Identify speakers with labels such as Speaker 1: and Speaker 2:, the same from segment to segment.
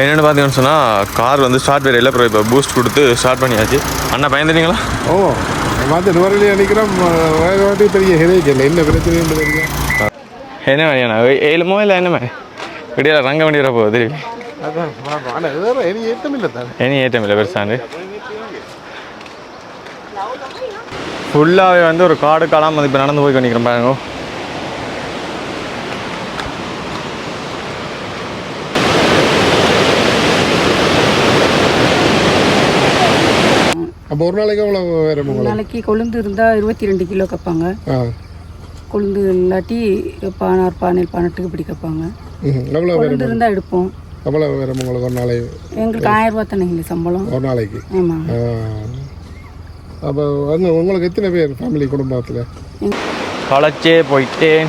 Speaker 1: என்னென்னு பார்த்தீங்கன்னு சொன்னால் கார் வந்து ஸ்டார்ட் வேறு இல்லை இப்போ பூஸ்ட் கொடுத்து ஸ்டார்ட் பண்ணியாச்சு. அண்ணா பயந்துட்டீங்களா?
Speaker 2: ஓ பார்த்து நுவரெலியா நிற்கிறோம் வேறு வாட்டி பெரிய ஹெரேஜ் இல்லை. என்ன தெரியுங்க
Speaker 1: என்ன வேணும் ஏழுமோ இல்லை என்னமே விடியல ரங்க வண்டி வர போகுது திருப்பி.
Speaker 2: இனி ஏற்றம் இல்லை தானே.
Speaker 1: எனி ஏற்றம் இல்லை பெருசாண்டு ஃபுல்லாகவே வந்து ஒரு காடு காடாமல் வந்து இப்போ நடந்து போய் பண்ணிக்கிறேன் பாருங்க.
Speaker 2: அப்போ ஒரு நாளைக்கு எவ்வளோ வேறு
Speaker 3: ஒரு நாளைக்கு கொழுந்து இருந்தால் இருபத்தி ரெண்டு கிலோ கேட்பாங்க.
Speaker 2: ஆ.
Speaker 3: கொழுந்து இல்லாட்டி பதினாறு பதினேழு பதினெட்டுக்கு இப்படி கேட்பாங்க.
Speaker 2: ம் எவ்வளோ வேறு
Speaker 3: கொழுந்து இருந்தால் எடுப்போம்.
Speaker 2: எவ்வளோ வேறு உங்களுக்கு ஒரு நாளைக்கு
Speaker 3: எங்களுக்கு ஆயிரம் ரூபா தானே எங்களுக்கு சம்பளம்.
Speaker 2: ஒரு நாளைக்கு?
Speaker 3: ஆமாம்
Speaker 2: அப்போ வந்து உங்களுக்கு எத்தனை பேர் ஃபேமிலி குடும்பத்தில்?
Speaker 1: களைச்சே போயிட்டேன்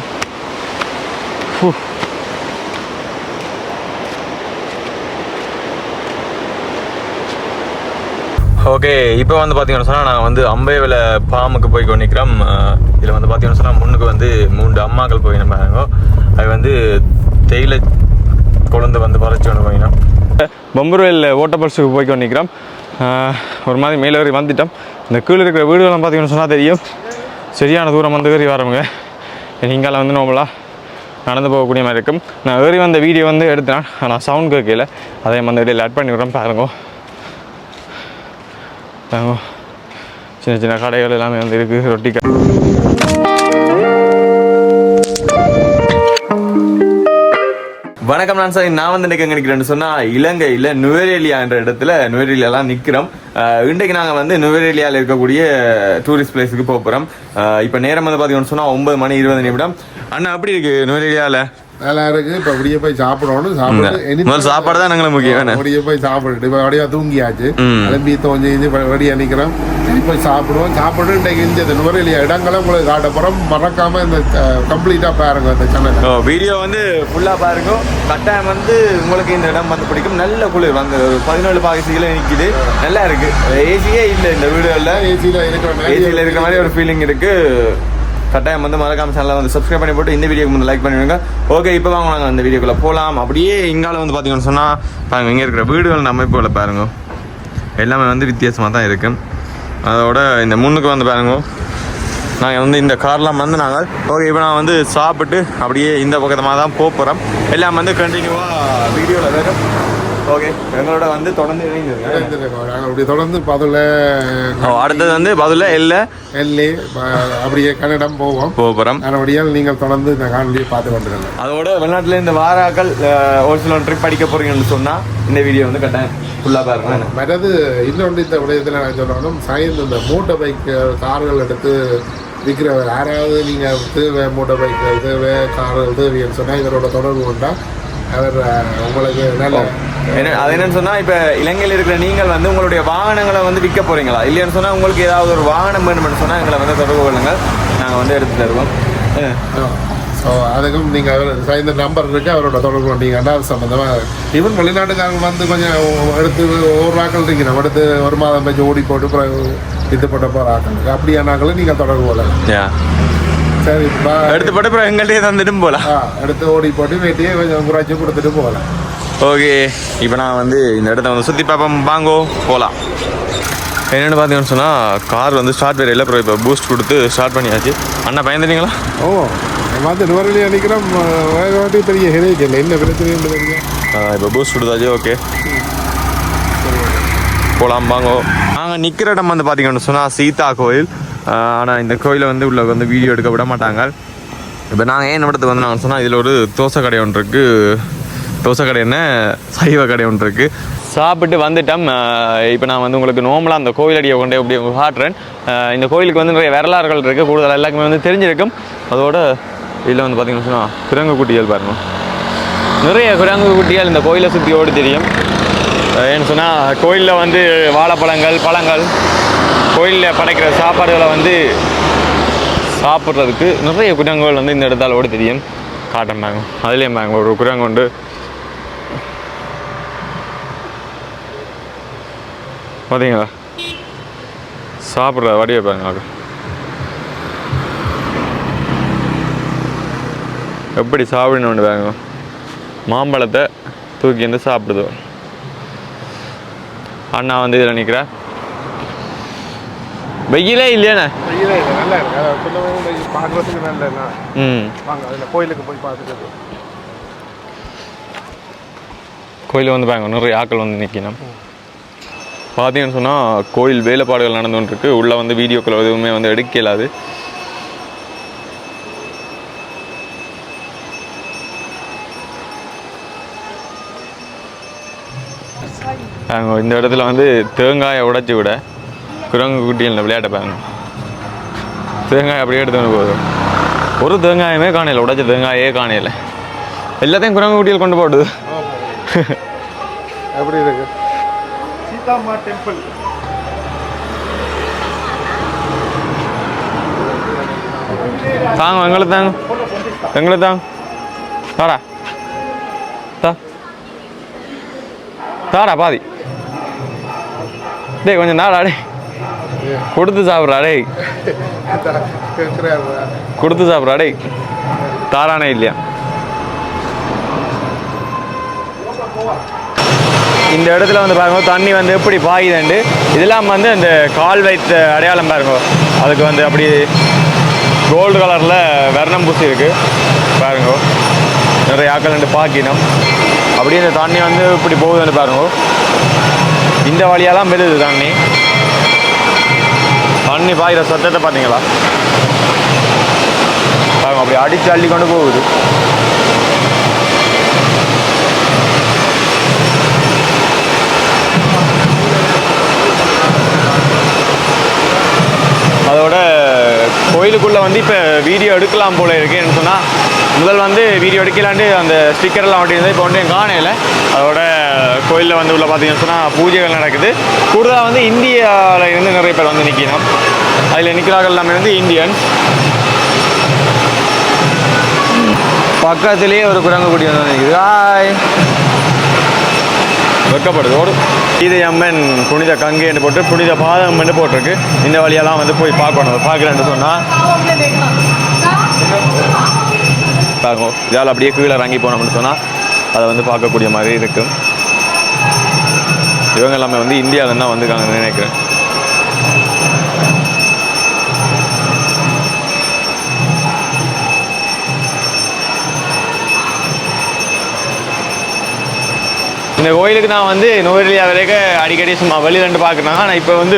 Speaker 1: ஓகே இப்போ வந்து பார்த்தீங்கன்னு சொன்னால் நாங்கள் வந்து அம்பேவில் பாம்புக்கு போய் கொண்டிருக்கிறோம். இதில் வந்து பார்த்தீங்கன்னு சொன்னால் முன்னுக்கு வந்து மூன்று அம்மாக்கள் போய் நம்ம அது வந்து தேயிலை குழந்தை வந்து பறச்சு கொண்டு போயினோம். பொம்புருவேல் ஓட்டப்பல்ஸுக்கு போய் கொண்டிருக்கிறோம். ஒரு மாதிரி மேலே வரை வந்துட்டோம். இந்த கீழே இருக்கிற வீடுகள்லாம் பார்த்தீங்கன்னு சொன்னால் தெரியும். சரியான தூரம் வந்து ஏறி வரவங்க நீங்கால வந்து நோம்பலா நடந்து போகக்கூடிய மாதிரி இருக்கும். நான் ஏறி வந்த வீடியோ வந்து எடுத்தேன். ஆனால் சவுண்ட் கேட்கல. அதே வந்து இடையில ஆட் பண்ணி விட்றேன் பாருங்க. சின்ன சின்ன கடைகள் எல்லாமே வந்து இருக்குது ரொட்டி கடை. வணக்கம் நான் சார் நான் வந்து இன்றைக்கு எங்க நிற்கிறேன்னு சொன்னால் இலங்கையில் நுவரேலியா என்ற இடத்துல நுவரேலியாலாம் நிற்கிறோம் இன்றைக்கு நாங்கள் வந்து நுவரேலியாவில் இருக்கக்கூடிய டூரிஸ்ட் பிளேஸுக்கு போக போகிறோம் இப்போ நேரம் வந்து பார்த்தீங்கன்னு சொன்னால் ஒன்பது மணி இருபது நிமிடம். அண்ணா எப்படி இருக்குது நுவரேலியாவில்
Speaker 2: நல்லா இருக்கு. இப்போ அப்படியே போய் சாப்பிடணும். சாப்பிட்டு
Speaker 1: சாப்பாடு தான் எங்களுக்கு முக்கியம்?
Speaker 2: அப்படியே போய் சாப்பிட்டு இப்போ அப்படியே தூங்கியாச்சு. கிளம்பி தோஞ்சி இது ரெடியாக நிற்கிறோம் இனி போய் சாப்பிடுவோம். சாப்பிட்டு இன்றைக்கு இந்த நுவரெலியா இடங்களை உங்களுக்கு காட்ட போகிறோம் மறக்காம இந்த கம்ப்ளீட்டாக பாருங்க இந்த சேனல்
Speaker 1: வீடியோ வந்து ஃபுல்லா பாருங்க. கட்டாயம் வந்து உங்களுக்கு இந்த இடம் வந்து பிடிக்கும். நல்ல குளிர். வந்து ஒரு பதினேழு பாகிசிகளே நிக்குது. நல்லா இருக்கு. ஏசியே இல்லை இந்த வீடுகளில்.
Speaker 2: ஏசியில் இருக்கிற மாதிரி
Speaker 1: ஏசியில் இருக்கிற மாதிரி ஒரு ஃபீலிங் இருக்கு. கட்டாயம் வந்து மறக்காம சேனலை வந்து சப்ஸ்கிரைப் பண்ணி போட்டு இந்த வீடியோக்கு வந்து லைக் பண்ணிடுங்க. ஓகே இப்போ வாங்க நாங்கள் அந்த வீடியோக்குள்ளே போகலாம் அப்படியே இங்கால வந்து பார்த்தீங்கன்னு சொன்னால் பாருங்க இங்கே இருக்கிற வீடுகள் அமைப்புகளை பாருங்க. எல்லாமே வந்து வித்தியாசமாக தான் இருக்குது அதோட இந்த முன்னுக்கு வந்து பாருங்க. நாங்கள் வந்து இந்த கார்லாம் வந்து நாங்கள் ஓகே இப்போ நான் வந்து சாப்பிட்டு அப்படியே இந்த பக்கத்தமாக தான் போக போகிறோம் எல்லாம் வந்து கண்டினியூவாக வீடியோவில் வரும். ஓகே. எங்களோட வந்து தொடர்ந்து
Speaker 2: அப்படி தொடர்ந்து பதில்
Speaker 1: அடுத்தது வந்து பதில் இல்லை
Speaker 2: எல்ஏ அப்படியே கன்னடம் போவோம்.
Speaker 1: போக போகிறோம்
Speaker 2: அதனுடைய நீங்கள் தொடர்ந்து இந்த காணொலியை பார்த்து கொண்டிருங்க.
Speaker 1: அதோட வெளிநாட்டுல இந்த வாராக்கள் ஒரு சில ட்ரிப் படிக்க போறீங்கன்னு சொன்னா இந்த வீடியோ வந்து கட்டாயம் ஃபுல்லா பாருங்க.
Speaker 2: மற்றது இன்னொன்று இந்த விடயத்தில் நான் சொல்லணும் சைன் இந்த மோட்டர் பைக் கார்கள் எடுத்து விற்கிறவர். யாராவது நீங்கள் தேவை மோட்டர் பைக் தேவை கார்கள் தேவைன்னு சொன்னால் இதனோட தொடர்பு கொண்டா அவர் உங்களுக்கு நல்ல
Speaker 1: என்ன அது என்னன்னு சொன்னா இப்ப இலங்கையில் இருக்கிற நீங்கள் வந்து உங்களுடைய வாகனங்களை வந்து விற்க போறீங்களா? இல்லைன்னு சொன்னா உங்களுக்கு ஏதாவது ஒரு வாகனம் வேணும்னு சொன்னா எங்களை வந்து தொடர்பு கொள்ளுங்கள். நாங்க வந்து எடுத்து தருவோம்.
Speaker 2: ஸோ அதுக்கும் நீங்கள் அவர் இந்த நம்பர் இருக்குது அவரோட தொடர்பு கொண்டீங்கன்னா அது சம்மந்தமாக ஈவன் வெளிநாட்டுக்காரங்க வந்து கொஞ்சம் எடுத்து ஒரு ஆக்கள் இருக்கு நம்ம எடுத்து ஒரு மாதம் பேச்சு ஓடி போட்டு இது பண்ண போகிற ஆக்களுக்கு அப்படியானாக்களும் நீங்கள் தொடர்பு கொள்ளலாம். சரி பா
Speaker 1: எடுத்து போட்டு அப்புறம் எங்கள்கிட்டயே தந்துட்டும் போலாம்
Speaker 2: ஆ எடுத்து ஓடி போட்டு வேட்டியே கொஞ்சம் குறைச்சி கொடுத்துட்டு போகலாம்.
Speaker 1: ஓகே இப்போ நான் வந்து இந்த இடத்த வந்து சுற்றி பார்ப்போம். வாங்கோ போகலாம் என்னென்னு பார்த்தீங்கன்னு சொன்னால் கார் வந்து ஸ்டார்ட் வேறு இல்லை அப்புறம் இப்போ பூஸ்ட் கொடுத்து ஸ்டார்ட் பண்ணியாச்சு. அண்ணா பயந்துட்டீங்களா?
Speaker 2: ஓ பார்த்து நுவரெலியா நிற்கிறோம் வேறு பெரிய ஹெரேஜ் இல்லை. என்ன பிரச்சனைன்னு தெரியுங்க
Speaker 1: இப்போ பூஸ்ட் கொடுத்தாச்சு ஓகே. போகலாம் வாங்கோ. நாங்கள் நிற்கிற இடம் வந்து பார்த்தீங்கன்னு சொன்னால் சீதா கோயில். ஆனால் இந்த கோயிலை வந்து உள்ள வந்து வீடியோ எடுக்க விட மாட்டாங்க. இப்போ நாங்கள் ஏன் இடத்துக்கு வந்து நாங்கள் சொன்னால் இதில் ஒரு தோசை கடை ஒன்று இருக்குது தோசை கடை என்ன? சைவ கடை ஒன்று இருக்குது சாப்பிட்டு வந்துட்டோம். இப்போ நான் வந்து உங்களுக்கு நோமலாக அந்த கோயிலடியை கொண்டே அப்படி காட்டுறேன். இந்த கோயிலுக்கு வந்து நிறைய வரலாறுகள் இருக்குது கூடுதல் எல்லாருக்குமே வந்து தெரிஞ்சிருக்கும். அதோட இதில் வந்து பார்த்தீங்கன்னு சொன்னால் குரங்கு குட்டிகள் பாருங்கள் நிறைய குரங்கு குட்டிகள் இந்த கோயிலை சுற்றியோடு தெரியும். ஏன்னு சொன்னால் கோயிலில் வந்து வாழைப்பழங்கள் பழங்கள் கோயிலில் படைக்கிற சாப்பாடுகளை வந்து சாப்பிட்றதுக்கு நிறைய குரங்குகள் வந்து இந்த இடத்தாலோடு தெரியும். காட்டன் பாங்க அதுலேயும் பாங்க ஒரு குரங்கு உண்டு. பார்த்தீங்களா சாப்பிட்ற வடிவை பாருங்க எப்படி சாப்பிடணும்னு பாருங்க. மாம்பழத்தை தூக்கி வந்து சாப்பிடுது. அண்ணா வந்து இதில் நிற்கிறார் வெயிலே இல்லையாண்ணே.
Speaker 2: இல்லை இல்லை நல்லா இருக்கு. அதை சொல்லவே பார்க்குறதுக்கு நல்ல நான்
Speaker 1: ம்.
Speaker 2: வாங்க அதில் கோயிலுக்கு போய் பார்த்துட்டு
Speaker 1: கோயில் வந்து பாருங்க நிறைய ஆட்கள் வந்து நிற்கணும் பார்த்தீங்கன்னு சொன்னால் கோயில் வேலைப்பாடுகள் நடந்து கொண்டிருக்கு உள்ளே வந்து வீடியோக்கள் எதுவுமே வந்து எடுக்க இயலாது. இந்த இடத்துல வந்து தேங்காயை உடைச்சி விட குரங்கு குட்டியில் விளையாட்டை பாருங்க. தேங்காய் அப்படியே எடுத்து வந்து ஒரு தேங்காயுமே காணையில உடைச்ச தேங்காயே காணையில எல்லாத்தையும் குரங்கு குட்டியில் கொண்டு போடுது.
Speaker 2: எப்படி இருக்கு? சீதாமா டெம்பிள்
Speaker 1: தாங்க எங்களுக்கு தாங்க. எங்களுக்கு தாங்க. தாடா தா. தாடா பாதி. டேய் கொஞ்சம் நாடா டே கொடுத்து சாப்பிட்றா டேய். கொடுத்து சாப்பிட்றா டேய். தாரானே இல்லையா? இந்த இடத்துல வந்து பாருங்க தண்ணி வந்து எப்படி பாயுதுண்டு இதெல்லாம் வந்து அந்த கால் வைத்த அடையாளம் பாருங்க. அதுக்கு வந்து அப்படி கோல்டு கலரில் வர்ணம் பூசி இருக்குது பாருங்க. நிறைய ஆக்கள் ரெண்டு பாக்கினம். அப்படியே இந்த தண்ணி வந்து இப்படி போகுதுன்னு பாருங்க. இந்த வழியெல்லாம் மெழுது தண்ணி. தண்ணி பாயிற சத்தத்தை பார்த்தீங்களா? பாருங்க அப்படி அடித்து அள்ளி கொண்டு போகுது. அதோட கோயிலுக்குள்ளே வந்து இப்போ வீடியோ எடுக்கலாம் போல இருக்குன்னு சொன்னால் முதல் வந்து வீடியோ எடுக்கலான்ட்டு அந்த ஸ்டிக்கர்லாம் ஒட்டியிருந்தது இப்போ வந்து காணையில் அதோட கோயிலில் வந்து உள்ள பார்த்தீங்கன்னு சொன்னால் பூஜைகள் நடக்குது. கூடுதலாக வந்து இந்தியாவில் இருந்து நிறைய பேர் வந்து நிற்கணும் அதில் நிற்கிறார்கள் எல்லாமே வந்து இந்தியன்ஸ். பக்கத்துலேயே ஒரு குரங்கு குடி வந்து நிற்குது வெக்கப்படுதோடு இது அம்மன் புனித கங்கை என்று போட்டு புனித பாதம் என்று போட்டிருக்கு. இந்த வழியெல்லாம் வந்து போய் பார்க்கணும். பார்க்குறேன்னு சொன்னால் பார்க்கும் இதால் அப்படியே கீழே இறங்கி போனோம்னு சொன்னால் அதை வந்து பார்க்கக்கூடிய மாதிரி இருக்கும். இவங்க எல்லாமே வந்து இந்தியாவில் தான் வந்திருக்காங்கன்னு நினைக்கிறேன். இந்த கோயிலுக்கு நான் வந்து நுவரெலியா வரைக்கும் அடிக்கடி சும்மா வெளியில இருந்து பார்க்குறேன் ஆனால் இப்போ வந்து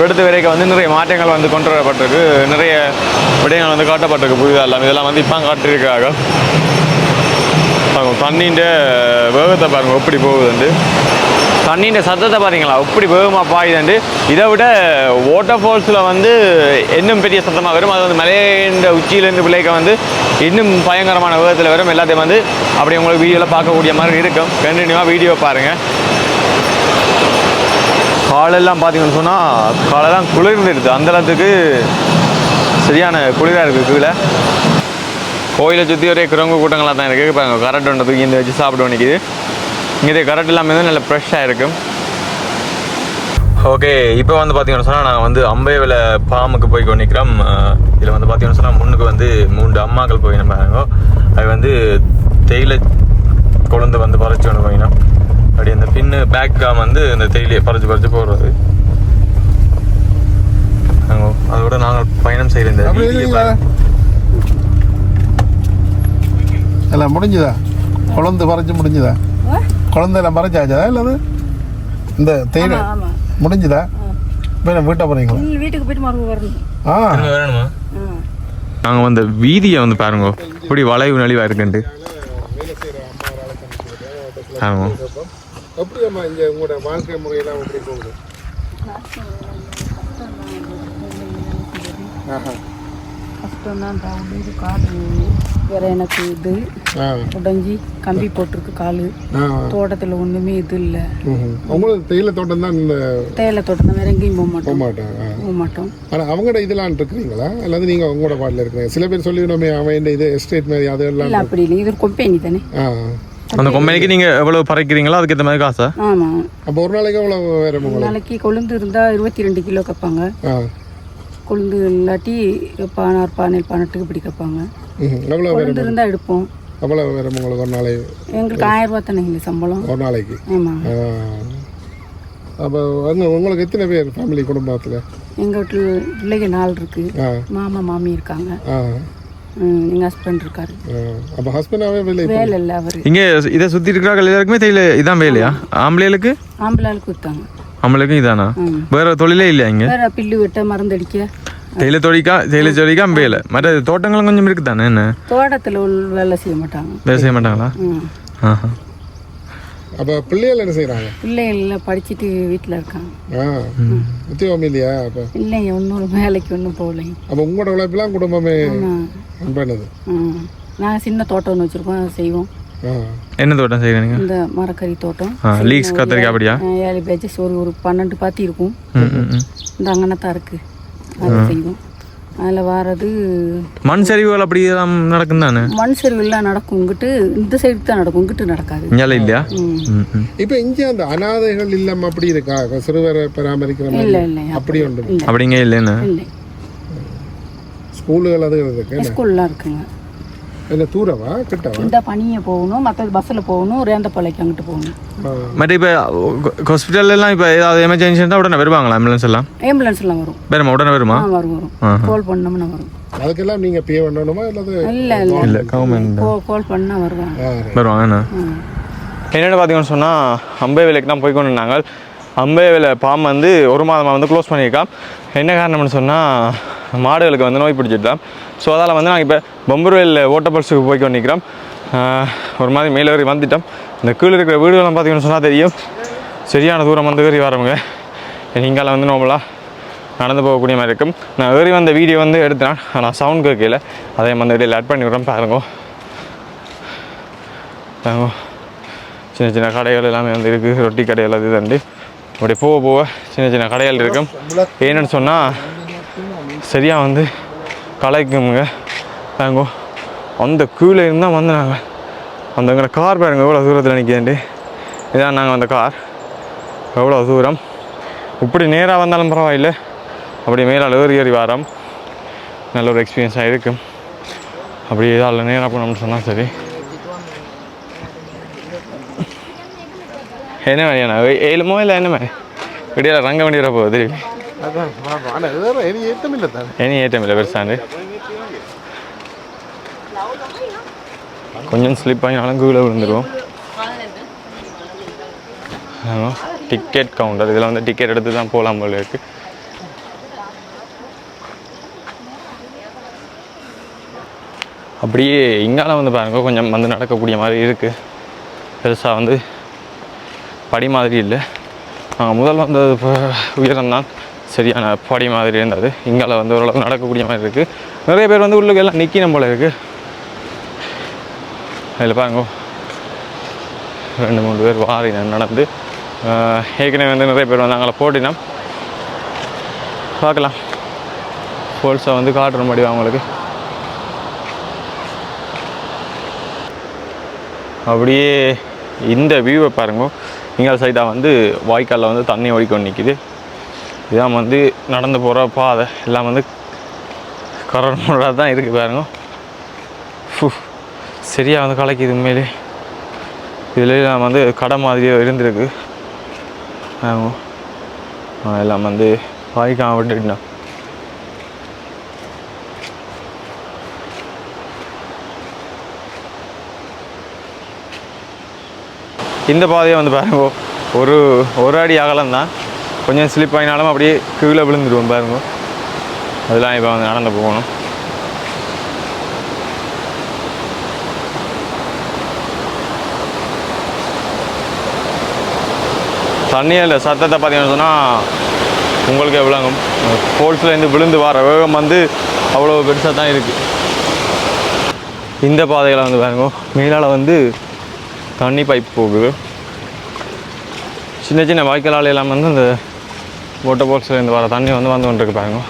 Speaker 1: விடுத்து வரைக்கும் வந்து நிறைய மாற்றங்கள் வந்து கொண்டு வரப்பட்டிருக்கு. நிறைய விடயங்கள் வந்து காட்டப்பட்டிருக்கு புதிதாக இல்லாமல் இதெல்லாம் வந்து இப்போ காட்டியிருக்காங்க. பாருங்க தண்ணின்ற வேகத்தை பாருங்கள் எப்படி போகுதுண்டு தண்ணியின் சத்தத்தை பார்த்தீங்களா எப்படி வேகமாக பாயுதுண்டு இதை விட வாட்டர் ஃபால்ஸில் வந்து இன்னும் பெரிய சத்தமாக வரும். அது வந்து மலையின்ற உச்சியிலேருந்து பிள்ளைக்க வந்து இன்னும் பயங்கரமான வேகத்தில் வரும். எல்லாத்தையும் வந்து அப்படி உங்களுக்கு வீடியோவில் பார்க்கக்கூடிய மாதிரி இருக்கும். கண்டினியூவாக வீடியோ பாருங்கள் காலெல்லாம் பார்த்தீங்கன்னு சொன்னால் காலெல்லாம் குளிர்ந்துடுது அந்த அளவுக்கு சரியான குளிராக இருக்குது கீழே. கோயிலை சுற்றி ஒரே குரங்கு கூட்டங்களாக தான் இருக்குது பாருங்க கரண்ட் ஒன்று தூக்கி இந்த வச்சு சாப்பிட நிற்கிது இங்கே கரண்ட் எல்லாமே வந்து நல்ல ஃப்ரெஷ்ஷாக இருக்கும். ஓகே இப்போ வந்து பார்த்தீங்கன்னு சொன்னால் நாங்கள் வந்து அம்பேவில் பாமுக்கு போய் கொண்டிருக்கிறோம். இதில் வந்து பார்த்தீங்கன்னு சொன்னால் முன்னுக்கு வந்து மூன்று அம்மாக்கள் போய் பாருங்க அது வந்து தேயிலை கொழுந்து வந்து பறிச்சு கொண்டு போயினோம். அப்படி அந்த பின்னு பேக்காக வந்து இந்த தேயிலையை பறிச்சு பறிச்சு போடுறது. அதோட நாங்கள் பயணம் செய்கிற இந்த.
Speaker 2: எல்லாம் முடிஞ்சுதா? குழந்தை பறிச்சு முடிஞ்சுதா? குழந்தை எல்லாம் பறிச்சாச்சா இல்லது இந்த தேயிலை. முடிஞ்சுதா? இப்போ வீட்டை போறீங்களா?
Speaker 3: நீ வீட்டுக்கு போயிட்டு மறுபடியும் வரணும்.
Speaker 2: ஆ.
Speaker 1: திரும்ப வேணுமா
Speaker 3: ஆ.
Speaker 1: நாங்கள் வந்து வீதியை வந்து பாருங்க. இப்படி வளைவு நலிவாக இருக்குன்ட்டு. ஆமாம்
Speaker 2: எப்படி அம்மா இங்க உங்களோட வாழ்க்கை முறையெல்லாம் எப்படி போகுது? ஆஹா.
Speaker 3: கஷ்டம் தான் கால் வேற எனக்கு இது. உடைஞ்சி கம்பி போட்டிருக்கு கால். தோட்டத்தில் ஒன்றுமே இது இல்லை.
Speaker 2: உங்களுக்கு தேயிலை தோட்டம் தான் இந்த
Speaker 3: தேயிலை தோட்டம் தான் வேற எங்கேயும் போக
Speaker 2: போக
Speaker 3: மாட்டோம் போக மாட்டோம்.
Speaker 2: ஆனால் அவங்களோட இதெல்லாம் இருக்கிறீங்களா அல்லது நீங்கள் உங்களோட பாட்டில் இருக்கிறீங்க? சில பேர் சொல்லிவிடமே அவன் இந்த இது எஸ்டேட் மாதிரி அதெல்லாம்
Speaker 3: இல்லை அப்படி இல்லை. இது ஒரு கொம்பேனி தானே.
Speaker 1: அந்த கொம்பைக்கு நீங்கள் எவ்வளோ பறைக்கிறீங்களோ அதுக்கேற்ற மாதிரி காசா?
Speaker 3: ஆமாம்
Speaker 2: அப்போ ஒரு நாளைக்கு எவ்வளோ வேற
Speaker 3: ஒரு நாளைக்கு கொழுந்து இருந்தால் இருபத்தி ரெண்டு கிலோ கேட்பாங்க
Speaker 2: ஆ.
Speaker 3: கொழுந்து இல்லாட்டி பானாறு பானையில் பன்னெட்டுக்கு இப்படி கேட்பாங்க
Speaker 2: ம்ஹும். எவ்வளோ வேற
Speaker 3: கொழுந்து இருந்தால் எடுப்போம்.
Speaker 2: எவ்வளோ வேற உங்களுக்கு ஒரு நாளைக்கு
Speaker 3: எங்களுக்கு ஆயிரம் ரூபா தானே எங்களுக்கு சம்பளம்?
Speaker 2: ஒரு நாளைக்கு.
Speaker 3: ஆமாம்.
Speaker 2: அப்போ வந்து உங்களுக்கு எத்தனை பேர் ஃபேமிலி குடும்பத்தில்?
Speaker 3: எங்கள் வீட்டில் பிள்ளைங்க நாள் இருக்குது மாமா மாமி இருக்காங்க. எங்கள் ஹஸ்பண்ட் இருக்காரு.
Speaker 2: அப்போ ஹஸ்பண்டாகவே வெளியே
Speaker 3: வேலை இல்லை அவர்.
Speaker 1: இங்கே இதை சுற்றி இருக்கிற எல்லாருக்குமே தெரியல இதான் வேலையா? ஆம்பளைகளுக்கு?
Speaker 3: ஆம்பளாளுக்கு விற்றாங்க
Speaker 1: ஆம்பளைக்கும் இதானா. வேற தொழிலே இல்லையா இங்கே?
Speaker 3: வேற பில்லு வெட்ட மருந்தடிக்க
Speaker 1: தேயிலை தொழிக்கா தேயிலை தொழிக்கா வேலை மற்ற தோட்டங்களும் கொஞ்சம் இருக்குது தானே என்ன
Speaker 3: தோட்டத்தில் உள்ள வேலை செய்ய மாட்டாங்க
Speaker 1: வேலை செய்ய மாட்டாங்களா
Speaker 3: ம்
Speaker 1: ஆஹா
Speaker 2: அப்போ பிள்ளைகள் என்ன செய்கிறாங்க
Speaker 3: பிள்ளைகள் படிச்சுட்டு வீட்டில் இருக்காங்க
Speaker 2: ஆ உத்தியோகம் இல்லையா அப்போ
Speaker 3: இல்லைங்க ஒன்றும் வேலைக்கு ஒன்றும் போகலைங்க
Speaker 2: அப்போ உங்களோட உழைப்பெல்லாம் குடும்பமே
Speaker 3: ம் நாங்கள் சின்ன தோட்டம் ஒன்று வச்சுருக்கோம் செய்வோம்
Speaker 1: என்ன தோட்டம் செய்கிறீங்க
Speaker 3: இந்த மரக்கறி தோட்டம்
Speaker 1: ஆ லீக்ஸ் கத்திரிக்காய் அப்படியா
Speaker 3: ஏழு பேஜஸ் ஒரு ஒரு பன்னெண்டு பாத்தி இருக்கும் இந்த அங்கனத்தான் இருக்கு அதை செய்வோம். அதில் வாரது
Speaker 1: மண் சரிவுகள் அப்படி எல்லாம் நடக்கும் தானே?
Speaker 3: மண் சரிவுலாம் நடக்கும். இங்கிட்டு இந்த சைடு தான் நடக்கும். இங்கிட்டு நடக்காது.
Speaker 1: இல்லையா?
Speaker 2: இப்போ இங்கே அந்த அனாதைகள் இல்லம் அப்படி இருக்கா? சிறுவரை பராமரிக்கிற மாதிரி?
Speaker 3: இல்லை இல்லை
Speaker 2: அப்படி உண்டு
Speaker 3: இல்லை.
Speaker 1: அப்படிங்க இல்லைன்னு?
Speaker 3: இல்லை.
Speaker 2: ஸ்கூலுகள் அது இருக்கு
Speaker 3: ஸ்கூல்லாம் இருக்குங்க.
Speaker 2: என்ன தூரவா? கிட்டவா?
Speaker 3: இந்த பனியை போகணும் மற்றது பஸ்ஸில் போகணும் ரேந்தப்பாளைக்கு அங்கிட்டு போகணும்.
Speaker 1: மற்ற இப்போ ஹாஸ்பிட்டல்லாம் இப்போ ஏதாவது எமர்ஜென்சி இருந்தால் உடனே வருவாங்களா ஆம்புலன்ஸ் எல்லாம்?
Speaker 3: ஆம்புலன்ஸ் எல்லாம் வரும்.
Speaker 1: வருமா? உடனே வருமா?
Speaker 3: வரும் வரும். கால் பண்ணோம்னா வரும்.
Speaker 2: அதுக்கெல்லாம் நீங்க பே பண்ணணுமா அல்லது
Speaker 3: இல்லை இல்லை
Speaker 1: இல்லை. கவர்மெண்ட்
Speaker 3: கால் பண்ணால் வருவாங்க.
Speaker 1: வருவாங்க என்னென்னு பார்த்தீங்கன்னு சொன்னால் அம்பே வேலைக்கு தான் போய் கொண்டு இருந்தாங்க. அம்பே வேலை பாம்பு வந்து ஒரு மாதமாக வந்து க்ளோஸ் பண்ணியிருக்கான் என்ன காரணம்னு சொன்னால் மாடுகளுக்கு வந்து நோய் பிடிச்சிட்டான் ஸோ அதால் வந்து நாங்கள் இப்போ பொம்பர்வேல் ஓட்டப்பல்ஸுக்கு போய் கொண்டு நிற்கிறோம் ஆஹ் ஒரு மாதிரி மேலே ஏறி வந்துட்டோம். இந்த கீழே இருக்கிற வீடுகள்லாம் பார்த்தீங்கன்னு சொன்னால் தெரியும். சரியான தூரம் வந்து ஏறி வரவங்க நீங்கால வந்து நோம்பலாக நடந்து போகக்கூடிய மாதிரி இருக்கும். நான் ஏறி வந்த வீடியோ வந்து எடுத்தேன். ஆனால் சவுண்ட் கேட்கல. அதையும் வந்து இடையில ஆட் பண்ணி விட்றேன் பாருங்க. பாருங்க. சின்ன சின்ன கடைகள் எல்லாமே வந்து இருக்குது ரொட்டி கடைகள் அது இதுண்டு அப்படி போக போக சின்ன சின்ன கடைகள் இருக்கும். ஏன்னு சொன்னால் சரியாக வந்து கலைக்குங்க. நாங்கள் அந்த கீழே இருந்தால் வந்து நாங்கள் அந்த எங்களை கார் பாருங்க எவ்வளோ தூரத்தில் நிற்கிதுண்டு இதான் நாங்கள் அந்த கார். எவ்வளோ தூரம். இப்படி நேராக வந்தாலும் பரவாயில்லை. அப்படி மேலால் ஏறி ஏறி வரோம். நல்ல ஒரு எக்ஸ்பீரியன்ஸாக இருக்கும். அப்படி ஏதாவது நேராக போனோம்னு சொன்னால் சரி. என்ன மாதிரியான ஏழுமோ இல்லை என்ன? மாதிரி விடியால ரங்க வண்டி வர போகுது திருப்பி
Speaker 2: எனி வா,
Speaker 1: ஏற்றம் இல்லை. பெருசாண்டு கொஞ்சம் ஸ்லிப் ஆகினாலும் கீழே விழுந்துருவோம். டிக்கெட் கவுண்டர் இதில் வந்து டிக்கெட் எடுத்து தான் போகலாம் போல இருக்கு. அப்படியே இங்கால வந்து பாருங்க கொஞ்சம் வந்து நடக்கக்கூடிய மாதிரி இருக்குது பெருசாக வந்து படி மாதிரி இல்லை. நாங்கள் முதல் வந்தது இப்போ உயரம் சரியான பாடி மாதிரி இருந்தது. இங்கால வந்து ஓரளவு நடக்கக்கூடிய மாதிரி இருக்குது நிறைய பேர் வந்து உள்ளுக்கு எல்லாம் நிற்கணும் போல இருக்குது அதில் பாருங்க. ரெண்டு மூணு பேர் வாரி நடந்து ஏற்கனவே வந்து நிறைய பேர் வந்து அங்கே போட்டினோம். பார்க்கலாம். ஃபோல்ஸை வந்து காட்டுற முடியும் அவங்களுக்கு அப்படியே இந்த வியூவை பாருங்க. இங்கே சைடாக வந்து வாய்க்காலில் வந்து தண்ணி ஓடிக்கொண்டு நிற்கிது இதான் வந்து நடந்து போகிற பாதை. எல்லாம் வந்து கரண்ட் மழை தான் இருக்குது பாருங்க. ஃபு சரியாக வந்து கலைக்குது உண்மையிலே. இதுலேயே நான் வந்து கடை மாதிரியே இருந்திருக்கு. எல்லாம் வந்து வாய்க்காம விட்டுட்டோம். இந்த பாதையை வந்து பாருங்க. ஒரு ஒரு அடி அகலம் தான். கொஞ்சம் ஸ்லிப் ஆகினாலும் அப்படியே கீழே விழுந்துடுவோம் பாருங்க. அதெல்லாம் இப்போ வந்து நடந்து போகணும். தண்ணியில் சத்தத்தை பார்த்தீங்கன்னு சொன்னால் உங்களுக்கு விளங்கும். ஃபோல்ஸ்லேருந்து விழுந்து வர வேகம் வந்து அவ்வளோ பெருசாக தான் இருக்குது இந்த பாதையில் வந்து பாருங்க மேலால் வந்து தண்ணி பைப் போகுது. சின்ன சின்ன வாய்க்காலால் எல்லாம் வந்து அந்த வாட்டர் பால்ஸ்லேருந்து வர தண்ணி வந்து வந்து கொண்டு பாருங்க.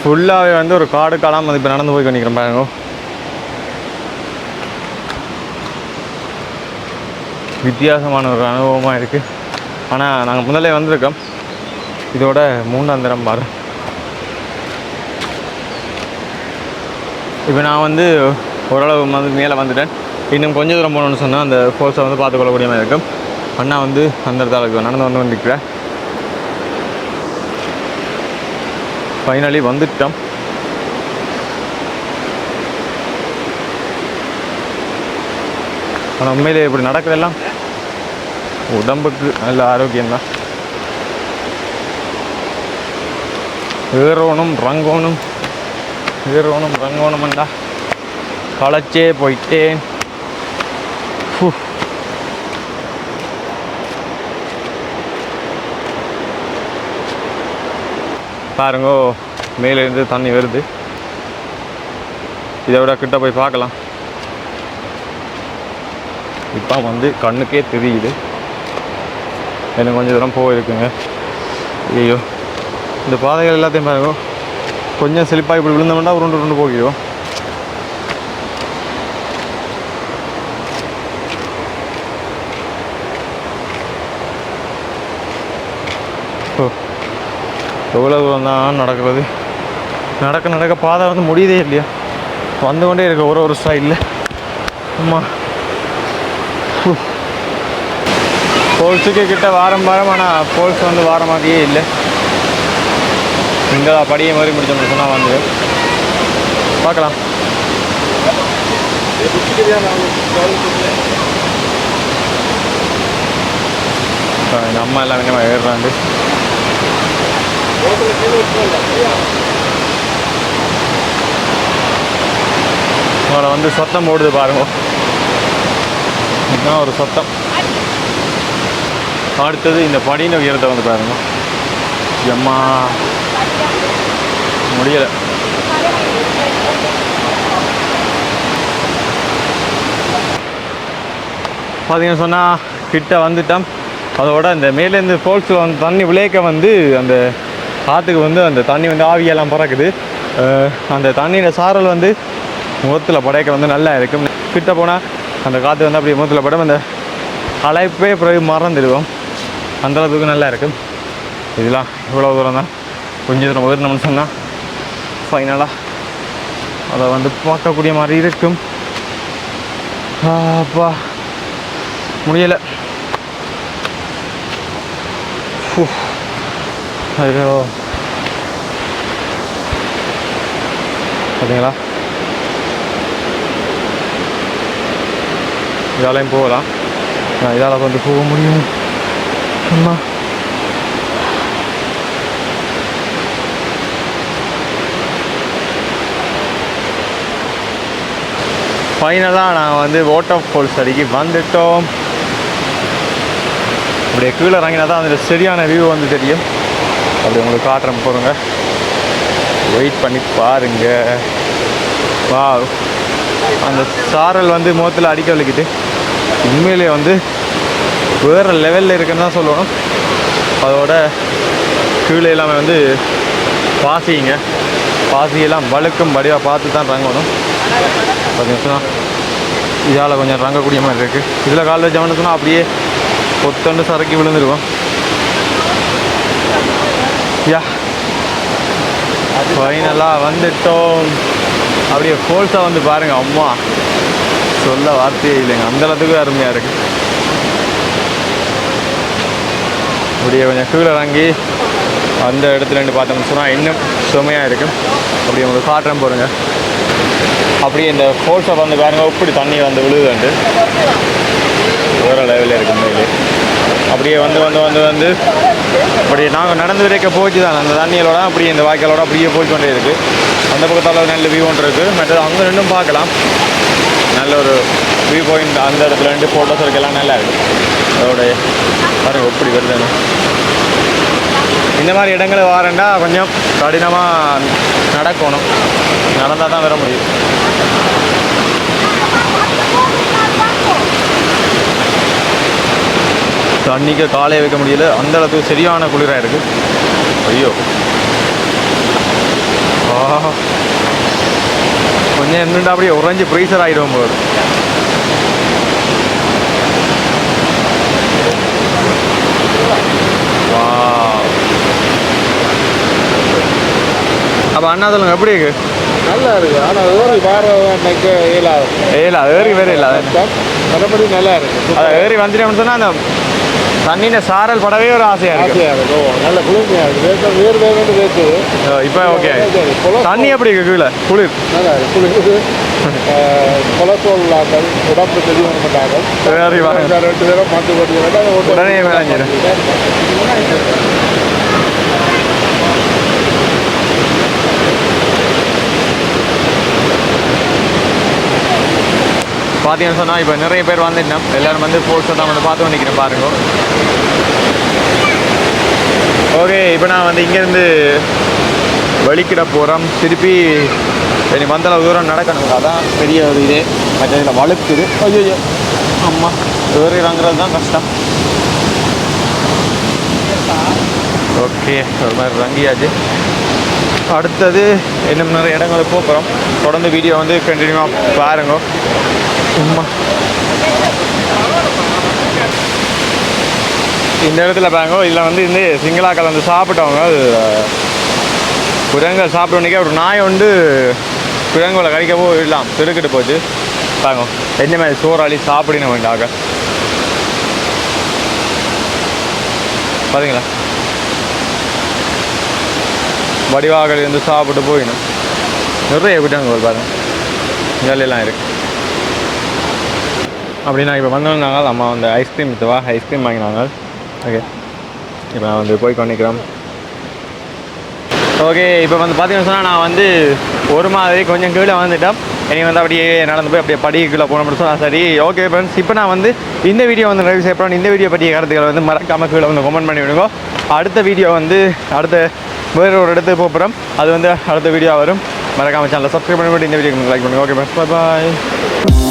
Speaker 1: ஃபுல்லாகவே வந்து ஒரு காடு காடாமல் வந்து இப்போ நடந்து போய் பண்ணிக்கிறேன் பாருங்க. வித்தியாசமான ஒரு அனுபவமாக இருக்குது ஆனால் நாங்கள் முதல்ல வந்திருக்கோம். இதோட மூணாம் தரம் பாரு. இப்போ நான் வந்து ஓரளவு வந்து மேலே வந்துட்டேன். இன்னும் கொஞ்சம் தூரம் போகணுன்னு சொன்னால் அந்த ஃபோர்ஸை வந்து பார்த்துக்கொள்ளக்கூடிய மாதிரி இருக்கும். அண்ணா வந்து அந்த இடத்துல நடந்து வந்து கொண்டிருக்கிறேன் ஃபைனலி வந்துட்டோம். ஆனால் உண்மையிலே இப்படி நடக்கிறதெல்லாம் உடம்புக்கு நல்ல ஆரோக்கியம்தான். ஏறோணும் ரங்கோணும் ஏறோணும் ரங்கோணும்டா களைச்சே போயிட்டேன். பாருங்கோ மேலேருந்து தண்ணி வருது. இதை விட கிட்ட போய் பார்க்கலாம். இப்போ வந்து கண்ணுக்கே தெரியுது. எனக்கு கொஞ்சம் தூரம் போயிருக்குங்க. ஐயோ இந்த பாதைகள் எல்லாத்தையும் பாருங்க கொஞ்சம் செழிப்பாக இப்படி விழுந்தோம்னா உருண்டு உருண்டு போகிறோம் எவ்வளோ தூரம் தான் நடக்கிறது? நடக்க நடக்க பாதை வந்து முடியுதே இல்லையா? வந்து கொண்டே இருக்க ஒரு ஒரு ஸ்டைலில் அம்மா. போல்ஸுக்கு கிட்ட வாரம் வாரம் ஆனால் போல்ஸ் வந்து வார மாதிரியே இல்லை. இங்கே படியை மாதிரி முடிச்சோம்னு சொன்னால் வந்து. பார்க்கலாம் நம்ம அம்மா எல்லாம் வேணுமா ஏறுறாண்டு அவரை வந்து சத்தம் போடுது பாருங்க. இதுதான் ஒரு சத்தம். அடுத்தது இந்த படின உயரத்தை வந்து பாருங்க. எம்மா. முடியலை. பார்த்தீங்கன்னு சொன்னால் கிட்ட வந்துட்டோம் அதோட அந்த மேலேருந்து ஃபால்ஸில் வந்து தண்ணி விளையக்க வந்து அந்த காற்றுக்கு வந்து அந்த தண்ணி வந்து ஆவியெல்லாம் பறக்குது. அந்த தண்ணியில் சாரல் வந்து முகத்தில் படைக்க வந்து நல்லா இருக்கும். கிட்ட போனால் அந்த காற்று வந்து அப்படியே முகத்தில் படம். அந்த அழைப்பே பிறகு மறந்துடுவோம். அந்த அளவுக்கு நல்லா இருக்கும். இதெல்லாம் இவ்வளோ தூரம் தான். கொஞ்சம் தூரம் உயர்ந்தோம்னு சொன்னால் ஃபைனலாக அதை வந்து பார்க்கக்கூடிய மாதிரி இருக்கும். அப்பா முடியலை. ஃபு. ஐயோ பார்த்தீங்களா இதாலையும் போகலாம் நான் இதால் வந்து போக முடியும். அம்மா. ஃபைனலாக நான் வந்து வாட்டர் ஃபால்ஸ் அடிக்கி வந்துட்டோம். அப்படியே கீழே இறங்கினா தான் அதில் சரியான வியூ வந்து தெரியும். அப்படி உங்களுக்கு காட்டுறேன் போகிறோங்க வெயிட் பண்ணி பாருங்க. வா அந்த சாரல் வந்து முகத்தில் அடிக்க வலிக்குது. உண்மையிலே வந்து வேறு லெவலில் இருக்குன்னு தான் சொல்லணும். அதோட கீழே எல்லாமே வந்து பாசிங்க. பாசியெல்லாம் வழுக்கும் வடிவாக பார்த்து தான் ரங்கணும் பார்த்தீங்கன்னா இதால் கொஞ்சம் ரங்கக்கூடிய மாதிரி இருக்குது இதில் கால் வச்சவனு சொன்னால் அப்படியே பொத்தண்டு சரக்கி விழுந்துருவோம் யா. ஃபைனலாக வந்துட்டோம். அப்படியே ஃபோல்ஸாக வந்து பாருங்கள் அம்மா. சொல்ல வார்த்தையே இல்லைங்க. அந்த அளவுக்கு அருமையாக இருக்குது அப்படியே கொஞ்சம் கீழே இறங்கி அந்த இடத்துல இருந்து பார்த்தோம்னு சொன்னால் இன்னும் சுமையாக இருக்கும் அப்படியே உங்களுக்கு காட்டுறேன் போடுங்க அப்படியே இந்த ஃபோல்ஸை வந்து பாருங்கள் இப்படி தண்ணி வந்து விழுதுண்டு வேறு லெவலில் இருக்கும் மேலே. அப்படியே வந்து வந்து வந்து வந்து. அப்படியே நாங்கள் நடந்து வரைக்க போச்சு தான். அந்த தண்ணிகளோட அப்படியே இந்த வாய்க்காலோட அப்படியே போய் கொண்டே இருக்குது அந்த பக்கத்தால் நல்ல வியூ ஒன்று இருக்குது மற்றது அங்கே நின்றும் பார்க்கலாம். நல்ல ஒரு வியூ பாயிண்ட் அந்த இடத்துல ரெண்டு ஃபோட்டோஸ் இருக்கலாம் நல்லா இருக்குது அதோட பாருங்கள் எப்படி வருதுன்னு. இந்த மாதிரி இடங்களை வாரண்டா கொஞ்சம் கடினமாக நடக்கணும். நடந்தால் தான் வர முடியும். தண்ணிக்கு காலையை வைக்க முடியல. அந்த அளவுக்கு சரியான குளிராக இருக்கு. ஐயோ. ஆ. கொஞ்சம் என்னண்டா அப்படியே உறைஞ்சி ப்ரீசர் ஆகிடும் போது அப்போ அண்ணா சொல்லுங்க எப்படி இருக்கு?
Speaker 2: நல்லா இருக்கு ஆனால் ஏறி வேற இயலாது
Speaker 1: அது ஏறி வேறு இல்லை அது
Speaker 2: மறுபடி நல்லா இருக்கு.
Speaker 1: அதை ஏறி வந்துட்டோம்னு சொன்னால் அந்த தண்ணியில சாரல் படவே ஒரு ஆசையா இருக்கு.
Speaker 2: ஆசையாக இருக்கும் நல்ல குளிர்மையாக இருக்குது வேர் வேர்னு வேர்க்குது
Speaker 1: இப்போ ஓகே தண்ணி எப்படி இருக்கு கீழே? குளிர்.
Speaker 2: நல்லா குளிர்ந்து கொலஸ்ட்ரால் இல்லாமல் உடம்பு
Speaker 1: சரி, வாங்க.
Speaker 2: ரெண்டு பேரும் மாற்றி போட்டு
Speaker 1: உடனே விளைஞ்சிடும். பார்த்தீங்கன்னு சொன்னால் இப்போ நிறைய பேர் வந்துட்டோம் எல்லோரும் வந்து ஃபோர்ஸை தான் வந்து பார்த்து நிற்கிறேன் பாருங்க. ஓகே இப்போ நான் வந்து இங்கேருந்து வெளிக்கிட போகிறோம் திருப்பி சரி மந்தள தூரம் நடக்கணும். அதான் பெரிய ஒரு இது. மற்ற இதில் வழுக்குது. ஐயோ அம்மா ஏறி தான் கஷ்டம். ஓகே ஒரு மாதிரி இறங்கியாச்சு அடுத்தது இன்னும் நிறைய இடங்களுக்கு போகிறோம் தொடர்ந்து வீடியோ வந்து கண்டினியூவாக பாருங்க. சும்மா இந்த இடத்துல பாருங்க இதில் வந்து இந்த சிங்களா கலந்து சாப்பிட்டவங்க அது குரங்கள் சாப்பிட்டோன்னே ஒரு நாய் வந்து குரங்களை கடிக்கவோ இல்லாம் திருக்கிட்டு போச்சு. பாருங்க என்ன மாதிரி சோறாளி சாப்பிடணும் வேண்டாக பாத்தீங்களா? வடிவாக இருந்து சாப்பிட்டு போயிடும். நிறைய குட்டங்கள் பாருங்க. இங்கெல்லாம் இருக்குது அப்படின்னா இப்போ வந்தோம்னாங்க அம்மா வந்து ஐஸ்கிரீம் இதுவா ஐஸ்கிரீம் வாங்கினாங்க. ஓகே இப்போ நான் வந்து போய் கொண்டிக்கிறோம் ஓகே இப்போ வந்து பார்த்தீங்கன்னு சொன்னால் நான் வந்து ஒரு மாதிரி கொஞ்சம் கீழே வந்துட்டேன். இனி வந்து அப்படியே நடந்து போய் அப்படியே படி கீழே போன சொன்னால் சரி ஓகே ஃப்ரெண்ட்ஸ் இப்போ நான் வந்து இந்த வீடியோ வந்து நிறைவு செய்யப்படும் இந்த வீடியோ பற்றிய கருத்துக்களை வந்து மறக்காமல் கீழே வந்து கமெண்ட் பண்ணி விடுங்க. அடுத்த வீடியோ வந்து அடுத்த வேறு ஒரு இடத்துக்கு போகிறோம் அது வந்து அடுத்த வீடியோ வரும். மறக்காமல் சேனலில் சப்ஸ்கிரைப் பண்ணி இந்த வீடியோ லைக் பண்ணுங்கள் ஓகே ஃப்ரெண்ட்ஸ் பாய்